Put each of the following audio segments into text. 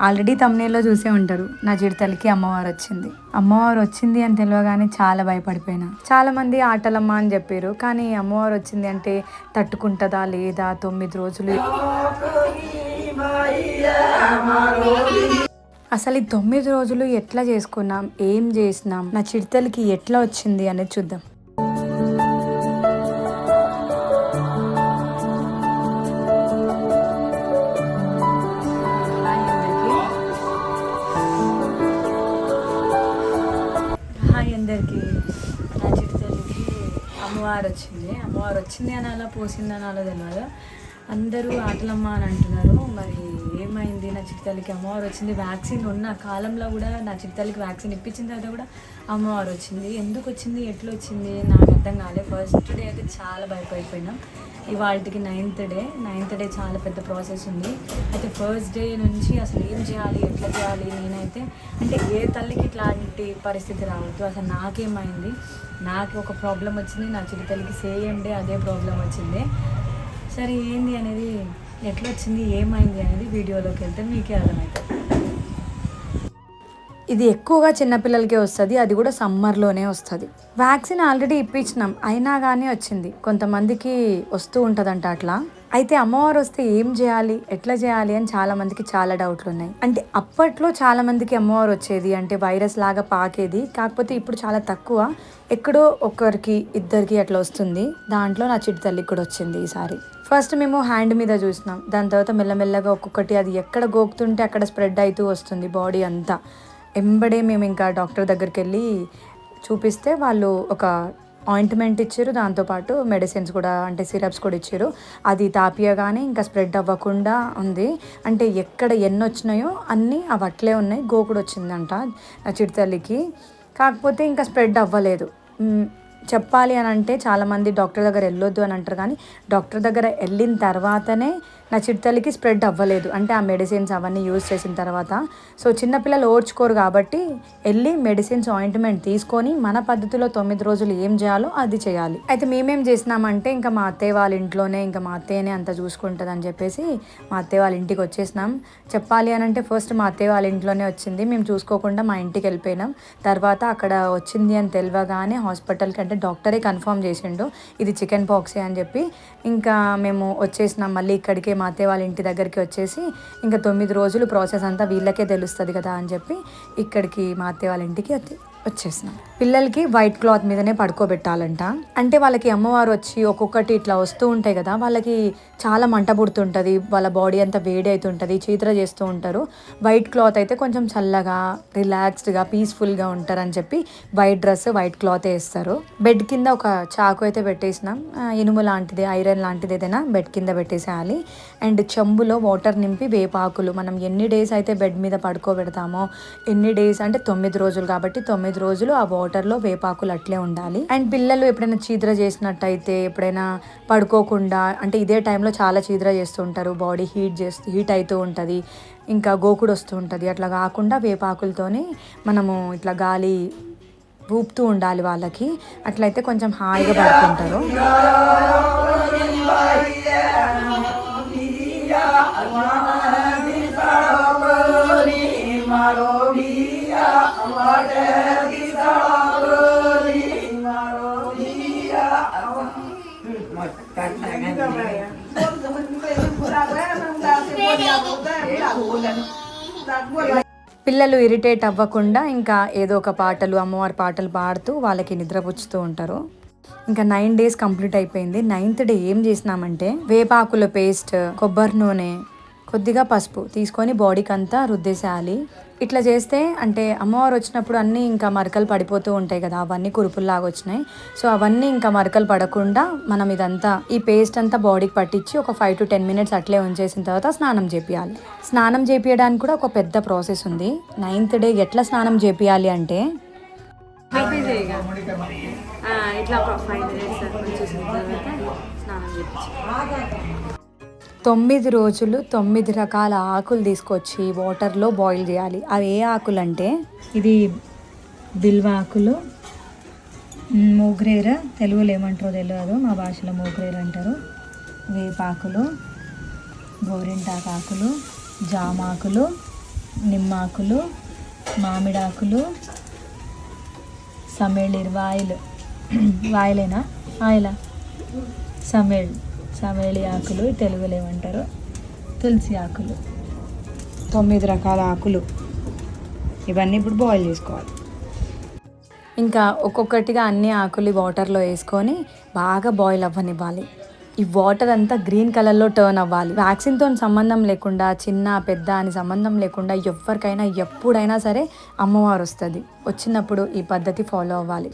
Already తమ్నేల్లో చూసే ఉంటారు. నా చిడతలకి అమ్మవారు వచ్చింది. అమ్మవారు వచ్చింది అని తెలియగానే చాలా భయపడిపోయినా. చాలా మంది ఆటలమ్మ అని చెప్పారు. కానీ అమ్మవారు వచ్చింది అంటే తట్టుకుంటుందా లేదా? తొమ్మిది రోజులు అసలు ఈ తొమ్మిది రోజులు ఎట్లా చేసుకున్నాం? ఏం చేసినాం? నా చిడతలకి ఎట్లా వచ్చింది అనేది చూద్దాం. అమ్మవారు వచ్చింది అమ్మవారు వచ్చింది అని అలా పోసింది అనాలా అలా తెలియదు అందరూ ఆటలమ్మ అని అంటున్నారు. మరి ఏమైంది? నా చిడతలకి అమ్మవారు వచ్చింది వ్యాక్సిన్ ఉన్న కాలంలో కూడా నా చిత్తల్లికి వ్యాక్సిన్ ఇప్పించిన తర్వాత కూడా అమ్మవారు వచ్చింది ఎందుకు వచ్చింది ఎట్లా వచ్చింది నాకు అర్థం కాలేదు ఫస్ట్ డే అయితే చాలా భయపడిపోయినాం. ఇవాళకి నైన్త్ డే నైన్త్ డే చాలా పెద్ద ప్రాసెస్ ఉంది. అయితే ఫస్ట్ డే నుంచి అసలు ఏం చేయాలి ఎట్లా చేయాలి నేనైతే అంటే ఏ తల్లికి ఇట్లాంటి పరిస్థితి రావద్దు. అసలు నాకేమైంది నాకు ఒక ప్రాబ్లం వచ్చింది నా చిరుతల్లికి సేమ్ డే అదే ప్రాబ్లం వచ్చింది. సరే ఏంది అనేది ఎట్లా వచ్చింది ఏమైంది అనేది వీడియోలోకి వెళ్తే మీకే అర్థమవుతుంది ఇది ఎక్కువగా చిన్నపిల్లలకే వస్తుంది అది కూడా సమ్మర్లోనే వస్తుంది. వ్యాక్సిన్ ఆల్రెడీ ఇప్పించినాం అయినా కానీ వచ్చింది. కొంతమందికి వస్తూ ఉంటుందంట అట్లా. అయితే అమ్మవారు వస్తే ఏం చేయాలి ఎట్లా చేయాలి అని చాలా మందికి చాలా డౌట్లు ఉన్నాయి. అంటే అప్పట్లో చాలా మందికి అమ్మవారు వచ్చేది అంటే వైరస్ లాగా పాకేది కాకపోతే ఇప్పుడు చాలా తక్కువ. ఎక్కడో ఒకరికి ఇద్దరికి అట్లా వస్తుంది. దాంట్లో నా చిట్టి తల్లికి కూడా వచ్చింది ఈసారి. ఫస్ట్ మేము హ్యాండ్ మీద చూసినాం. దాని తర్వాత మెల్లమెల్లగా ఒక్కొక్కటి అది ఎక్కడ గోకుతుంటే అక్కడ స్ప్రెడ్ అవుతూ వస్తుంది బాడీ అంతా. ఎంబడే మేము ఇంకా డాక్టర్ దగ్గరికి వెళ్ళి చూపిస్తే వాళ్ళు ఒక ఆయింట్మెంట్ ఇచ్చారు. దాంతోపాటు మెడిసిన్స్ కూడా అంటే సిరప్స్ కూడా ఇచ్చారు. అది తాపియగానే ఇంకా స్ప్రెడ్ అవ్వకుండా ఉంది. అంటే ఎక్కడ ఎన్ని వచ్చినాయో అన్నీ అవి అట్లే ఉన్నాయి. గోకుడు వచ్చిందంట చిడతల్లికి చిడితల్లికి కాకపోతే ఇంకా స్ప్రెడ్ అవ్వలేదు. చెప్పాలి అని అంటే చాలామంది డాక్టర్ దగ్గర వెళ్ళొద్దు అని అంటారు కానీ డాక్టర్ దగ్గర వెళ్ళిన తర్వాతనే నా చిట్టలికి స్ప్రెడ్ అవ్వలేదు. అంటే ఆ మెడిసిన్స్ అవన్నీ యూజ్ చేసిన తర్వాత. సో చిన్నపిల్లలు ఓడ్చుకోరు కాబట్టి వెళ్ళి మెడిసిన్స్ ఆయింట్మెంట్ తీసుకొని మన పద్ధతిలో తొమ్మిది రోజులు ఏం చేయాలో అది చేయాలి. అయితే మేమేం చేసినామంటే ఇంకా మా అత్తయ్య వాళ్ళ ఇంట్లోనే ఇంకా మా అత్తయ్యనే అంత చూసుకుంటుంది అని చెప్పేసి మా అత్తయ్య వాళ్ళ ఇంటికి వచ్చేసినాం. చెప్పాలి అని అంటే ఫస్ట్ మా అత్తయ్య వాళ్ళ ఇంట్లోనే వచ్చింది. మేము చూసుకోకుండా మా ఇంటికి వెళ్ళిపోయినాం. తర్వాత అక్కడ వచ్చింది అని తెలియగానే హాస్పిటల్కి అంటే డాక్టరే కన్ఫర్మ్ చేసిండు. ఇది చికెన్ పాక్సే అని చెప్పి. ఇంకా మేము వచ్చేసినాం. మళ్ళీ ఇక్కడికే మా అత్తయ్య వాళ్ళ ఇంటి దగ్గరికి వచ్చేసి ఇంకా తొమ్మిది రోజులు ప్రాసెస్ అంతా వీళ్ళకే తెలుస్తుంది కదా అని చెప్పి ఇక్కడికి మా అత్తయ్య వాళ్ళ ఇంటికి వచ్చి- వచ్చేసినాం. పిల్లలకి వైట్ క్లాత్ మీదనే పడుకోబెట్టాలంట. అంటే వాళ్ళకి అమ్మవారు వచ్చి ఒక్కొక్కటి ఇట్లా వస్తూ ఉంటాయి కదా వాళ్ళకి చాలా మంట పుడుతుంటుంది వాళ్ళ బాడీ అంతా వేడి అవుతుంటుంది చీత్ర చేస్తూ ఉంటారు. వైట్ క్లాత్ అయితే కొంచెం చల్లగా రిలాక్స్డ్గా పీస్ఫుల్గా ఉంటారని చెప్పి వైట్ డ్రెస్ వైట్ క్లాత్ వేస్తారు బెడ్ కింద ఒక చాకు అయితే పెట్టేసినాం. ఇనుము లాంటిది ఐరన్ లాంటిది ఏదైనా బెడ్ కింద పెట్టేసేయాలి. అండ్ చెంబులో వాటర్ నింపి వేపాకులు మనం ఎన్ని డేస్ అయితే బెడ్ మీద పడుకోబెడతామో ఎన్ని డేస్ అంటే తొమ్మిది రోజులు కాబట్టి తొమ్మిది రోజులు ఆ వాటర్లో వేపాకులు అట్లే ఉండాలి అండ్ పిల్లలు ఎప్పుడైనా చీద్ర చేసినట్టయితే ఎప్పుడైనా పడుకోకుండా అంటే ఇదే టైంలో చాలా చీద్ర చేస్తూ ఉంటారు బాడీ హీట్ చేస్తూ హీట్ అవుతూ ఉంటుంది ఇంకా గోకుడు వస్తూ ఉంటుంది అట్లా కాకుండా వేపాకులతోని మనము ఇట్లా గాలి ఊపుతూ ఉండాలి వాళ్ళకి అట్లయితే కొంచెం హాయిగా పడుకుంటారు పిల్లలు ఇరిటేట్ అవ్వకుండా ఇంకా ఏదో ఒక పాటలు అమ్మవారి పాటలు పాడుతూ వాళ్ళకి నిద్రపుచ్చుతూ ఉంటారు. ఇంకా నైన్ డేస్ కంప్లీట్ అయిపోయింది. నైన్త్ డే ఏం చేసినామంటే వేపాకుల పేస్ట్ కొబ్బరి నూనె కొద్దిగా పసుపు తీసుకొని బాడీకి అంతా రుద్దేసేయాలి. ఇట్లా చేస్తే అంటే అమ్మవారు వచ్చినప్పుడు అన్నీ ఇంకా మరకలు పడిపోతూ ఉంటాయి కదా అవన్నీ కురుపుల్లాగా వచ్చినాయి. సో అవన్నీ ఇంకా మరకలు పడకుండా మనం ఇదంతా ఈ పేస్ట్ అంతా బాడీకి పట్టించి ఒక ఫైవ్ టు టెన్ మినిట్స్ అట్లే ఉంచేసిన తర్వాత స్నానం చేపియాలి. స్నానం చేపియడానికి కూడా ఒక పెద్ద ప్రాసెస్ ఉంది. నైన్త్ డే ఎట్లా స్నానం చేపియాలి అంటే ఇట్లా ఫైవ్ మినిట్స్ స్నానం చేపించి తొమ్మిది రోజులు తొమ్మిది రకాల ఆకులు తీసుకొచ్చి వాటర్లో బాయిల్ చేయాలి. అవి ఏ ఆకులు అంటే ఇది బిల్వ ఆకులు. మూగ్రేర తెలుగులో ఏమంటారో తెలియదు మా భాషలో మూగ్రేర అంటారు. వేపాకులు గోరింటాకు ఆకులు జామాకులు నిమ్మాకులు మామిడాకులు సమేళ్ళు వాయిల్. వాయిలేనా? ఆయిల? సమేళ్ళు సಮೇళి ఆకులు తెలుగులో ఏమంటారు? తులసి ఆకులు. తొమ్మిది రకాల ఆకులు. ఇవన్నీ ఇప్పుడు బాయిల్ చేసుకోవాలి. ఇంకా ఒక్కొక్కటిగా అన్ని ఆకులు వాటర్లో వేసుకొని బాగా బాయిల్ అవ్వనివ్వాలి. ఈ వాటర్ అంతా గ్రీన్ కలర్లో టర్న్ అవ్వాలి. వ్యాక్సిన్తో సంబంధం లేకుండా చిన్న పెద్ద అని సంబంధం లేకుండా ఎవరికైనా ఎప్పుడైనా సరే అమ్మవారు వస్తుంది. వచ్చినప్పుడు ఈ పద్ధతి ఫాలో అవ్వాలి.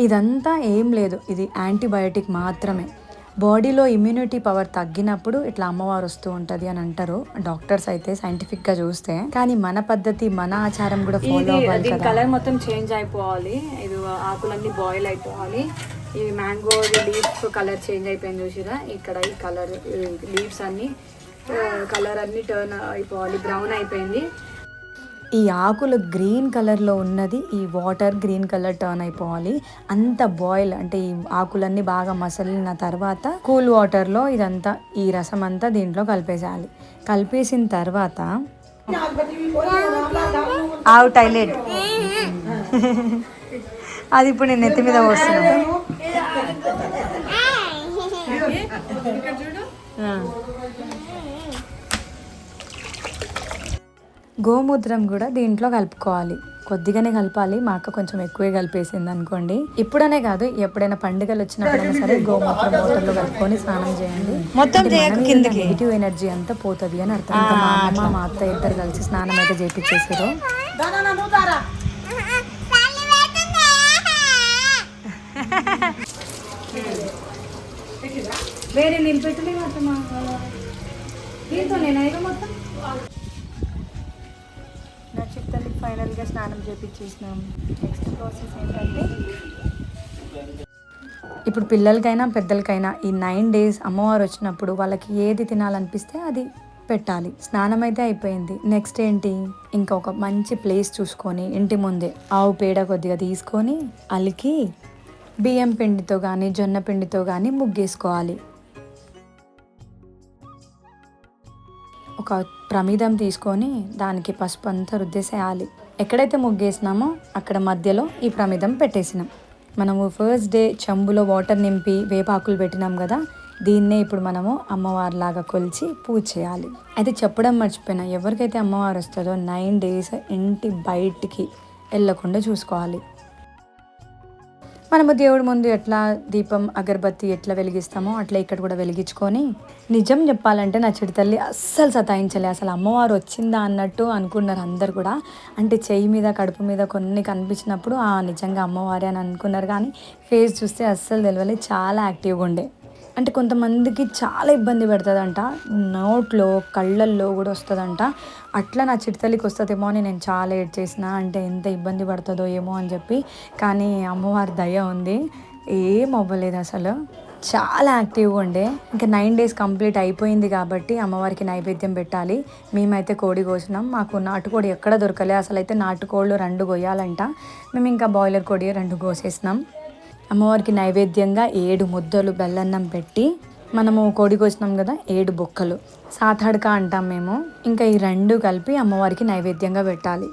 ఇదంతా ఏం లేదు. ఇది యాంటీబయోటిక్ మాత్రమే. బాడీలో ఇమ్యూనిటీ పవర్ తగ్గినప్పుడు ఇట్లా అమ్మవారు వస్తూ ఉంటుంది అని అంటారు. డాక్టర్స్ అయితే సైంటిఫిక్గా చూస్తే. కానీ మన పద్ధతి మన ఆచారం కూడా ఫాలో అవ్వాలి కలర్ మొత్తం చేంజ్ అయిపోవాలి. ఇది ఆకులన్నీ బాయిల్ అయిపోవాలి. ఈ మ్యాంగో లీఫ్ కలర్ చేంజ్ అయిపోయింది చూసిరా? ఇక్కడ ఈ కలర్ లీవ్స్ అన్ని కలర్ అన్ని టర్న్ అయిపోవాలి. బ్రౌన్ అయిపోయింది. ఈ ఆకులు గ్రీన్ కలర్లో ఉన్నది ఈ వాటర్ గ్రీన్ కలర్ టర్న్ అయిపోవాలి. అంత బాయిల్ అంటే ఈ ఆకులన్నీ బాగా మసలిన తర్వాత కూల్ వాటర్లో ఇదంతా ఈ రసం అంతా దీంట్లో కలిపేసేయాలి. కలిపేసిన తర్వాత ఆవు టైలెట్. అది ఇప్పుడు నేను నెత్తి మీద పోస్తున్నాను ఆ. గోమూత్రం కూడా దీంట్లో కలుపుకోవాలి. కొద్దిగానే కలపాలి. మా అక్క కొంచెం ఎక్కువే కలిపేసింది అనుకోండి. ఇప్పుడనే కాదు ఎప్పుడైనా పండుగలు వచ్చినప్పుడైనా సరే గోమూత్రం వాటర్లో కలుపుకొని స్నానం చేయండి. మొత్తం నెగిటివ్ ఎనర్జీ అంతా పోతుంది అని అర్థం. మా అమ్మ మా అత్త ఇద్దరు కలిసి స్నానం అయితే చేపించేసారు. వేరే నిలిపెట్టలే మొత్తం దీంతో నేను మొత్తం? ఫైనల్గా స్నానం చేపించేసినాం. నెక్స్ట్ ప్రాసెస్ ఏంటంటే ఇప్పుడు పిల్లలకైనా పెద్దలకైనా ఈ నైన్ డేస్ అమ్మవారు వచ్చినప్పుడు వాళ్ళకి ఏది తినాలనిపిస్తే అది పెట్టాలి. స్నానం అయితే అయిపోయింది. నెక్స్ట్ ఏంటి? ఇంకా ఒక మంచి ప్లేస్ చూసుకొని ఇంటి ముందే ఆవు పేడ కొద్దిగా తీసుకొని అలికి బియ్యం పిండితో కానీ జొన్న పిండితో కానీ ముగ్గేసుకోవాలి. ఒక ప్రమిదం తీసుకొని దానికి పసుపు అంతా రుద్దేసేయాలి. ఎక్కడైతే ముగ్గేసినామో అక్కడ మధ్యలో ఈ ప్రమిదం పెట్టేసినాం. మనము ఫస్ట్ డే చెంబులో వాటర్ నింపి వేపాకులు పెట్టినాం కదా దీన్నే ఇప్పుడు మనము అమ్మవారిలాగా కొలిచి పూజ చేయాలి. అయితే చెప్పడం మర్చిపోయినా ఎవరికైతే అమ్మవారు వస్తుందో నైన్ డేస్ ఇంటి బయటికి వెళ్ళకుండా చూసుకోవాలి. మనము దేవుడి ముందు ఎట్లా దీపం అగరబత్తి ఎట్లా వెలిగిస్తామో అట్లా ఇక్కడ కూడా వెలిగించుకొని నిజం చెప్పాలంటే నా చిడితల్లి అస్సలు సతాయించలే. అసలు అమ్మవారు వచ్చిందా అన్నట్టు అనుకున్నారు అందరు కూడా. అంటే చెయ్యి మీద కడుపు మీద కొన్ని కనిపించినప్పుడు ఆ నిజంగా అమ్మవారే అని అనుకున్నారు. కానీ ఫేస్ చూస్తే అస్సలు తెలియలే చాలా యాక్టివ్గా ఉండే. అంటే కొంతమందికి చాలా ఇబ్బంది పెడుతుందంట. నోట్లో కళ్ళల్లో కూడా వస్తుందంట. అట్లా నా చిట్తలికి వస్తుందేమో అని నేను చాలా ఏడ్ చేసిన అంటే ఎంత ఇబ్బంది పడుతుందో ఏమో అని చెప్పి. కానీ అమ్మవారి దయ ఉంది. ఏం అవ్వలేదు అసలు. చాలా యాక్టివ్గా ఉండే. ఇంకా నైన్ డేస్ కంప్లీట్ అయిపోయింది కాబట్టి అమ్మవారికి నైవేద్యం పెట్టాలి. మేమైతే కోడి కోసినాం. మాకు నాటుకోడి ఎక్కడ దొరకలే. అసలు అయితే నాటుకోళ్ళు రెండు కొయ్యాలంట. మేము ఇంకా బాయిలర్ కోడి రెండు కోసేసినాం. అమ్మవారికి నైవేద్యంగా ఏడు ముద్దలు బెల్లన్నం పెట్టి మనము కోడికొచ్చినాం కదా ఏడు బొక్కలు. సాతాడక అంటాం మేము. ఇంకా ఈ రెండు కలిపి అమ్మవారికి నైవేద్యంగా పెట్టాలి.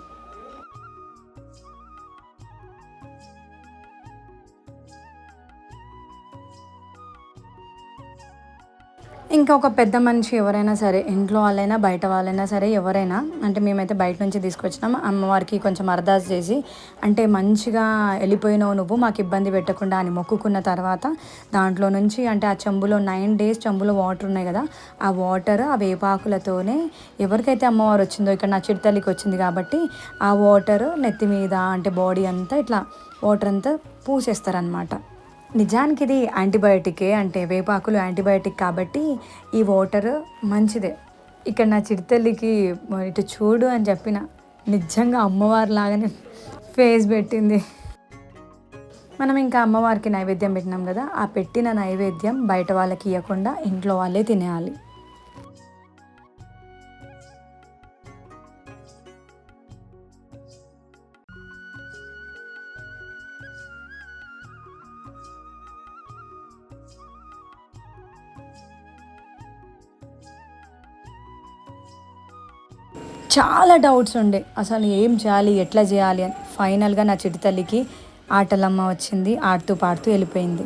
ఇంకా ఒక పెద్ద మనిషి ఎవరైనా సరే ఇంట్లో వాళ్ళైనా బయట వాళ్ళైనా సరే ఎవరైనా అంటే మేమైతే బయట నుంచి తీసుకొచ్చినాం. అమ్మవారికి కొంచెం అర్దాస్ చేసి అంటే మంచిగా వెళ్ళిపోయినావు నువ్వు మాకు ఇబ్బంది పెట్టకుండా అని మొక్కుకున్న తర్వాత దాంట్లో నుంచి అంటే ఆ చెంబులో నైన్ డేస్ చెంబులో వాటర్ ఉన్నాయి కదా ఆ వాటర్ ఆ వేపాకులతోనే ఎవరికైతే అమ్మవారు వచ్చిందో ఇక్కడ నా చిరుతల్లికి వచ్చింది కాబట్టి ఆ వాటర్ నెత్తి మీద అంటే బాడీ అంతా ఇట్లా వాటర్ అంతా పూసేస్తారనమాట నిజానికి ఇది యాంటీబయాటికే అంటే వేపాకులు యాంటీబయాటిక్ కాబట్టి ఈ వాటర్ మంచిదే. ఇక్కడ నా చిరుతల్లికి ఇటు చూడు అని చెప్పిన. నిజంగా అమ్మవారి లాగానే ఫేస్ పెట్టింది. మనం ఇంకా అమ్మవారికి నైవేద్యం పెట్టినాం కదా ఆ పెట్టిన నైవేద్యం బయట వాళ్ళకి ఇవ్వకుండా ఇంట్లో వాళ్ళే తినేయాలి. చాలా డౌట్స్ ఉండే. అసలు ఏం చేయాలి ఎట్లా చేయాలి అని. ఫైనల్గా నా చిట్టి తల్లికి ఆటలమ్మ వచ్చింది ఆడుతూ పాడుతూ వెళ్ళిపోయింది.